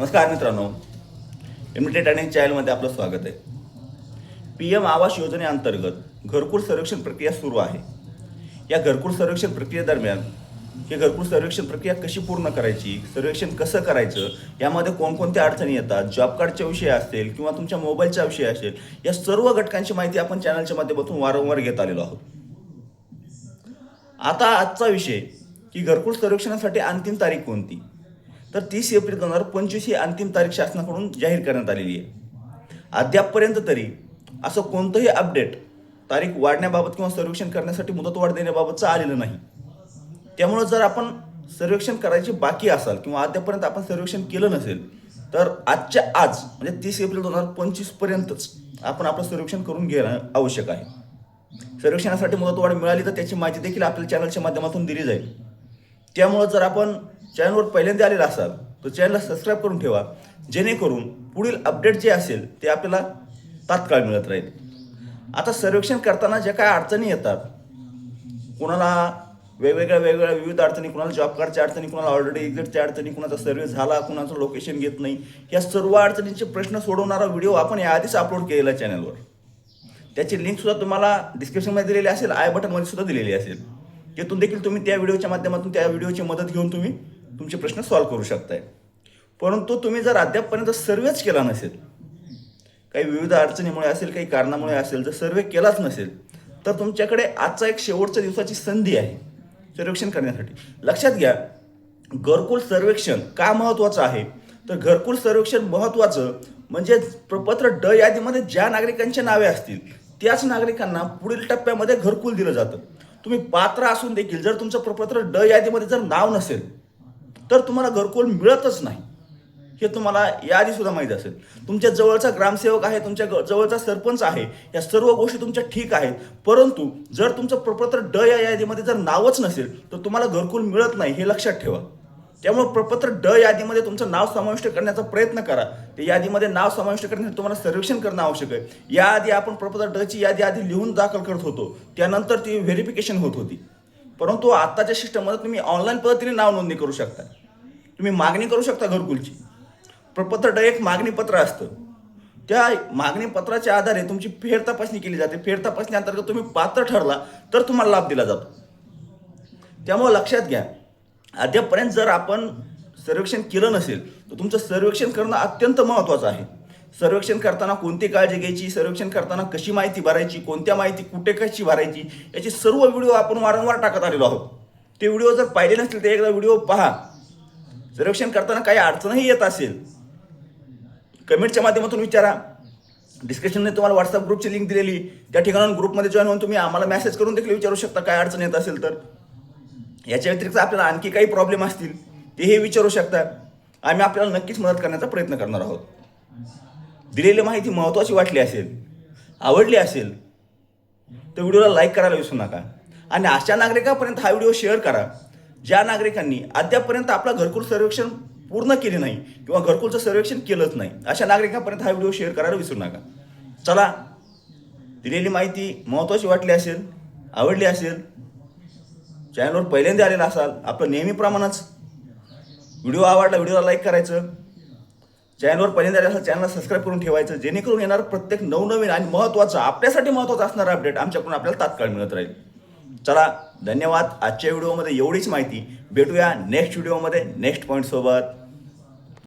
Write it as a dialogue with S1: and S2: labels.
S1: नमस्कार मित्रांनो. इमिटेड आणि चॅनलमध्ये आपलं स्वागत आहे. पी एम आवास योजनेअंतर्गत घरकुल संरक्षण प्रक्रिया सुरू आहे. या घरकुल संरक्षण प्रक्रियेदरम्यान हे घरकुल सर्वेक्षण प्रक्रिया कशी पूर्ण करायची सर्वेक्षण कसं करायचं यामध्ये कोणकोणत्या अडचणी येतात जॉब कार्डच्या विषयी असेल किंवा तुमच्या मोबाईलच्या विषयी असेल या सर्व घटकांची माहिती आपण चॅनलच्या माध्यमातून वारंवार घेत आलेलो आहोत. आता आजचा विषय की घरकुल सर्वेक्षणासाठी अंतिम तारीख कोणती? तर तीस एप्रिल दोन हजार पंचवीस ही अंतिम तारीख शासनाकडून जाहीर करण्यात आलेली आहे. अद्यापपर्यंत तरी असं कोणतंही अपडेट तारीख वाढण्याबाबत किंवा सर्वेक्षण करण्यासाठी मुदतवाढ देण्याबाबतचं आलेलं नाही. त्यामुळं जर आपण सर्वेक्षण करायची बाकी असाल किंवा अद्यापर्यंत आपण सर्वेक्षण केलं नसेल तर आजच्या आज म्हणजे तीस एप्रिल दोन हजार पंचवीसपर्यंतच आपण आपलं सर्वेक्षण करून घेणं आवश्यक आहे. सर्वेक्षणासाठी मुदतवाढ मिळाली तर त्याची माहिती देखील आपल्या चॅनलच्या माध्यमातून दिली जाईल. त्यामुळं जर आपण चॅनलवर पहिल्यांदा आलेला असाल तर चॅनलला सबस्क्राईब करून ठेवा. जेणेकरून पुढील अपडेट जे असेल ते आपल्याला तात्काळ मिळत राहील. आता सर्वेक्षण करताना ज्या काय अडचणी येतात कुणाला वेगवेगळ्या वेगवेगळ्या विविध अडचणी कुणाला जॉब कार्डच्या अडचणी कुणाला ऑलरेडी एक्झिटच्या अडचणी कुणाचा सर्वे झाला कुणाचं लोकेशन घेत नाही या सर्व अडचणींचे प्रश्न सोडवणारा व्हिडिओ आपण याआधीच अपलोड केलेला चॅनलवर त्याची लिंकसुद्धा तुम्हाला डिस्क्रिप्शनमध्ये दिलेली असेल आय बटनमध्ये सुद्धा दिलेली असेल. त्यातून देखील तुम्ही त्या व्हिडिओच्या माध्यमातून त्या व्हिडिओची मदत घेऊन तुम्ही तुमचे प्रश्न सॉल्व्ह करू शकताय. परंतु तुम्ही जर अद्यापपर्यंत सर्वेच केला नसेल काही विविध अडचणीमुळे असेल काही कारणामुळे असेल जर सर्वे केलाच नसेल तर तुमच्याकडे आजचा एक शेवटच्या दिवसाची संधी आहे सर्वेक्षण करण्यासाठी. लक्षात घ्या घरकुल सर्वेक्षण का महत्त्वाचं आहे? तर घरकुल सर्वेक्षण महत्त्वाचं म्हणजे प्रपत्र ड यादीमध्ये ज्या नागरिकांची नावे असतील त्याच नागरिकांना पुढील टप्प्यामध्ये घरकुल दिलं जातं. तुम्ही पात्र असून देखील जर तुमचं प्रपत्र ड यादीमध्ये जर नाव नसेल तर तुम्हाला घरकुल मिळतच नाही. हे तुम्हाला याआधी सुद्धा माहीत असेल. तुमच्या जवळचा ग्रामसेवक आहे तुमच्या जवळचा सरपंच आहे या सर्व गोष्टी तुमच्या ठीक आहेत. परंतु जर तुमचं प्रपत्र ड या यादीमध्ये जर नावच नसेल तर तुम्हाला घरकुल मिळत नाही हे लक्षात ठेवा. त्यामुळे प्रपत्र ड यादीमध्ये तुमचं नाव समाविष्ट करण्याचा प्रयत्न करा. त्या यादीमध्ये नाव समाविष्ट करण्यासाठी तुम्हाला सर्वेक्षण करणं आवश्यक आहे. याआधी आपण प्रपत्र डची यादी आधी लिहून दाखल करत होतो. त्यानंतर ती व्हेरिफिकेशन होत होती. परंतु आत्ताच्या सिस्टममध्ये तुम्ही ऑनलाईन पद्धतीने नाव नोंदणी करू शकता. तुम्ही मागणी करू शकता घरकुलची. प्रपत्र ड एक मागणी पत्र असतं. त्या मागणी पत्राच्या आधारे तुमची फेर तपासणी केली जाते. फेर तपासणी अंतर्गत तुम्ही पात्र ठरला तर तुम्हाला लाभ दिला जातो. त्यामुळे लक्षात घ्या. अद्यापर्यंत जर आपण सर्वेक्षण केलं नसेल तर तुमचं सर्वेक्षण करणं अत्यंत महत्त्वाचं आहे. सर्वेक्षण करताना कोणती काळजी घ्यायची सर्वेक्षण करताना कशी माहिती भरायची कोणत्या माहिती कुठे कशी भरायची याचे सर्व व्हिडिओ आपण वारंवार टाकत आलेलो आहोत. ते व्हिडिओ जर पाहिले नसतील तर एकदा व्हिडिओ पहा. सर्वेक्षण करताना काही अडचणही येत असेल कमेंटच्या माध्यमातून विचारा. डिस्क्रिप्शनने तुम्हाला व्हॉट्सअप ग्रुपची लिंक दिलेली त्या ठिकाणाहून ग्रुपमध्ये जॉईन होऊन तुम्ही आम्हाला मेसेज करून देखील विचारू शकता काय अडचण येत असेल तर. याच्या व्यतिरिक्त आपल्याला आणखी काही प्रॉब्लेम असतील ते हे विचारू शकतात. आम्ही आपल्याला नक्कीच मदत करण्याचा प्रयत्न करणार आहोत. दिलेली माहिती महत्त्वाची वाटली असेल आवडली असेल तर व्हिडिओला लाईक करायला विसरू नका. आणि अशा नागरिकांपर्यंत हा व्हिडिओ शेअर करा ज्या नागरिकांनी अद्यापपर्यंत आपला घरकुल सर्वेक्षण पूर्ण केले नाही किंवा घरकुलचं सर्वेक्षण केलंच नाही अशा नागरिकांपर्यंत हा व्हिडिओ शेअर करायला विसरू नका. चला दिलेली माहिती महत्त्वाची वाटली असेल आवडली असेल चॅनलवर पहिल्यांदा आलेला असाल आपलं नेहमीप्रमाणेच व्हिडिओ आवडला व्हिडिओला लाईक करायचं. चॅनलवर पहिल्यांदा आले असाल चॅनलला सबस्क्राईब करून ठेवायचं. जेणेकरून येणार प्रत्येक नवनवीन आणि महत्त्वाचं आपल्यासाठी महत्त्वाचं असणारा अपडेट आमच्याकडून आपल्याला तात्काळ मिळत राहील. चला धन्यवाद. आजच्या व्हिडिओमध्ये एवढीच माहिती. भेटूया नेक्स्ट व्हिडिओमध्ये नेक्स्ट पॉईंटसोबत